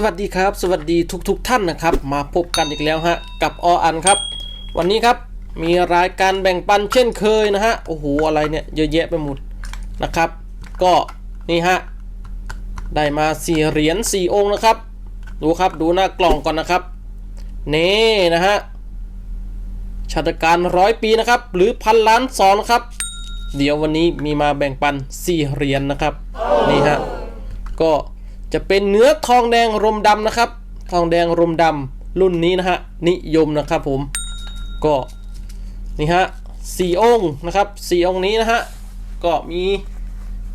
สวัสดีครับ สวัสดีทุกๆทท่านนะครับ มาพบกันอีกแล้วฮะกับออันครับ วันนี้ครับมีรายการแบ่งปันเช่นเคยนะฮะโอ้โหอะไรเนี่ยเยอะแยะไปหมดนะครับ ก็นี่ฮะได้มาสี่เหรียญสี่องค์นะครับ ดูครับดูหน้ากล่องก่อนนะครับนี่นะฮะชาตการร้อยปีนะครับ หรือพันล้านสองนะครับ เดี๋ยววันนี้มีมาแบ่งปันสี่เหรียญนะครับนี่ฮะก็ จะเป็นเนื้อทองแดงรมดำนะครับ ทองแดงรมดำรุ่นนี้นะฮะนิยมนะครับผมก็นี่ฮะสี่องค์นะครับสี่องค์นี้นะฮะก็มี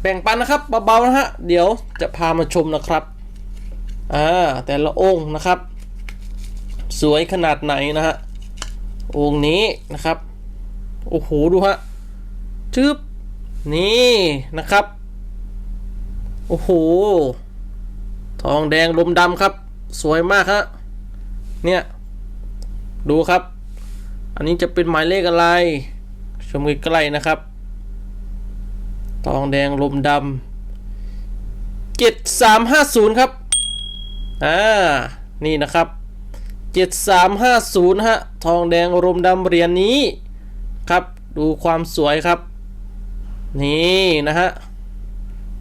แบ่งปันนะครับเบาๆนะฮะเดี๋ยวจะพามาชมนะครับอ่าแต่ละองค์นะครับ สวยขนาดไหนนะฮะองค์นี้นะครับโอ้โหดูฮะจึ๊บนี่นะครับโอ้โห ทองแดงลมดำครับ สวยมากฮะเนี่ย ดูครับ อันนี้จะเป็นหมายเลขอะไร ชมใกล้ๆนะครับ ทองแดงลมดำเจ็ดสามห้าศูนย์ครับอ่านี่นะครับเจ็ดสามห้าศูนย์ฮะทองแดงลมดำเหรียญนี้ครับ ดูความสวยครับ นี่นะฮะ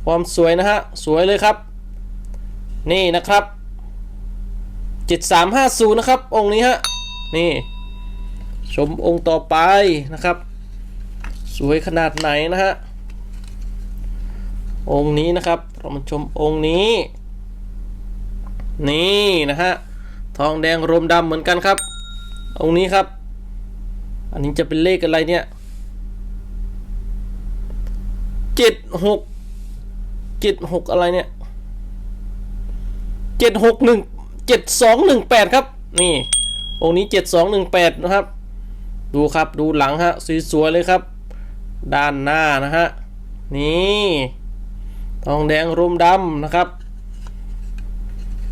ความสวยนะฮะ สวยเลยครับ นี่นะครับ7350นะครับ องค์นี้ฮะ นี่ ชมองค์ต่อไปนะครับ สวยขนาดไหนนะฮะ องค์นี้นะครับ เรามาชมองค์นี้ นี่นะฮะ ทองแดงรมดำเหมือนกันครับ องค์นี้ครับ อันนี้จะเป็นเลขอะไรเนี่ยเจ็ดหกเจ็ดหกอะไรเนี่ย เจ็ดหกหนึ่งเจ็ดสองหนึ่งแปดครับ นี่องค์นี้เจ็ดสองหนึ่งแปดนะครับ ดูครับดูหลังฮะสวยๆเลยครับ ด้านหน้านะฮะนี่ทองแดงรมดำนะครับ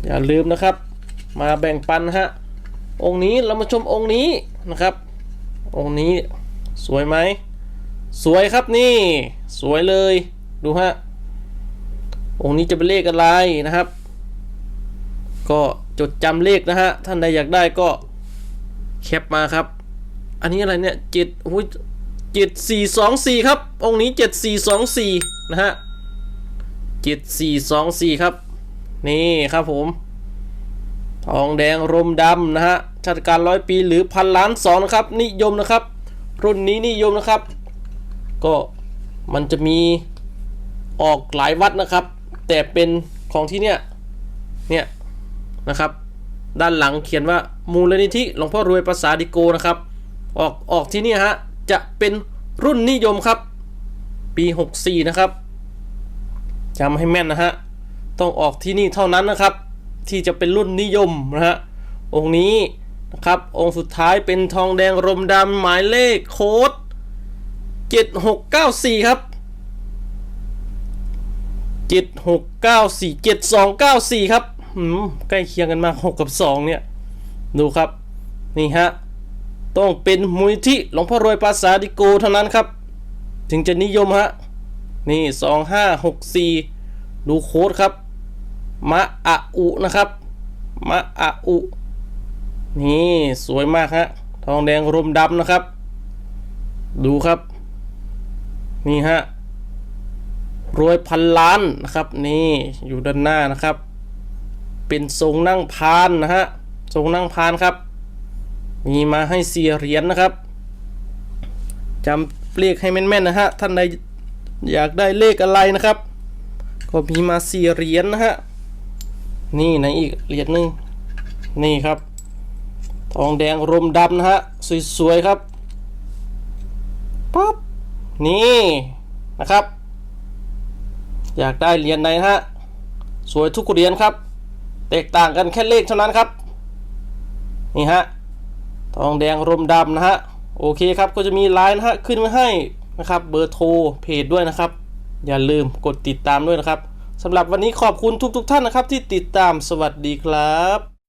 อย่าลืมนะครับ มาแบ่งปันฮะองค์นี้เรามาชมองค์นี้นะครับ องค์นี้สวยไหม สวยครับนี่ สวยเลยดูฮะองค์นี้จะเป็นเลขอะไรนะครับ ก็จดจำเลขนะฮะ ท่านใดอยากได้ก็แคปมาครับ อันนี้อะไรเนี่ยเจ็ดโอ้ยเจ็ดสี่สองสี่ครับ องค์นี้เจ็ดสี่สองสี่นะฮะเจ็ดสี่สองสี่ครับ นี่ครับผม ทองแดงรมดำนะฮะชาติการร้อยปีหรือพันล้านสองนะครับ นิยมนะครับ รุ่นนี้นิยมนะครับ ก็มันจะมีออกหลายวัดนะครับ แต่เป็นของที่เนี่ยเนี่ย นะครับ ด้านหลังเขียนว่ามูลนิธิหลวงพ่อรวยภาษาดิโกนะครับ ออกออกที่นี่ฮะจะเป็นรุ่นนิยมครับ ปี 64 นะครับจำให้แม่นนะฮะต้องออกที่นี่เท่านั้นนะครับ ที่จะเป็นรุ่นนิยมนะฮะองค์นี้นะครับองค์สุดท้ายเป็นทองแดงรมดำหมายเลขโค้ด7694 ครับเจ็ดหกเก้าสี่เจ็ดสองเก้าสี่ครับ ใกล้เคียงกันมากหกกับสองเนี่ย ดูครับ นี่ฮะ ต้องเป็นมูลนิธิหลวงพ่อรวยภาษาดิโกเท่านั้นครับ ถึงจะนิยมฮะ นี่สองห้าหกสี่ดูโค้ดครับ มะอะอุนะครับ มะอะอุ นี่สวยมากฮะ ทองแดงรมดำนะครับ ดูครับ นี่ฮะรวยพันล้านนะครับ นี่อยู่ด้านหน้านะครับ เป็นทรงนั่งพานนะฮะทรงนั่งพานครับ มีมาให้เสียเหรียญนะครับจำเลขให้แม่นๆนะฮะท่านใดอยากได้เลขอะไรนะครับ ก็มีมาเสียเหรียญนะฮะนี่ไหนอีกเหรียญหนึ่งนี่ครับ ทองแดงรมดำนะฮะสวยๆครับปั๊บนี่นะครับ อยากได้เหรียญไหนฮะ สวยทุกเหรียญครับ แตกต่างกันแค่เลขเท่านั้นครับ นี่ฮะ ทองแดงรมดำนะฮะ โอเคครับ ก็จะมีไลน์นะฮะ ขึ้นมาให้นะครับ เบอร์โทร เพจด้วยนะครับ อย่าลืมกดติดตามด้วยนะครับสำหรับวันนี้ขอบคุณทุกๆทท่านนะครับที่ติดตาม สวัสดีครับ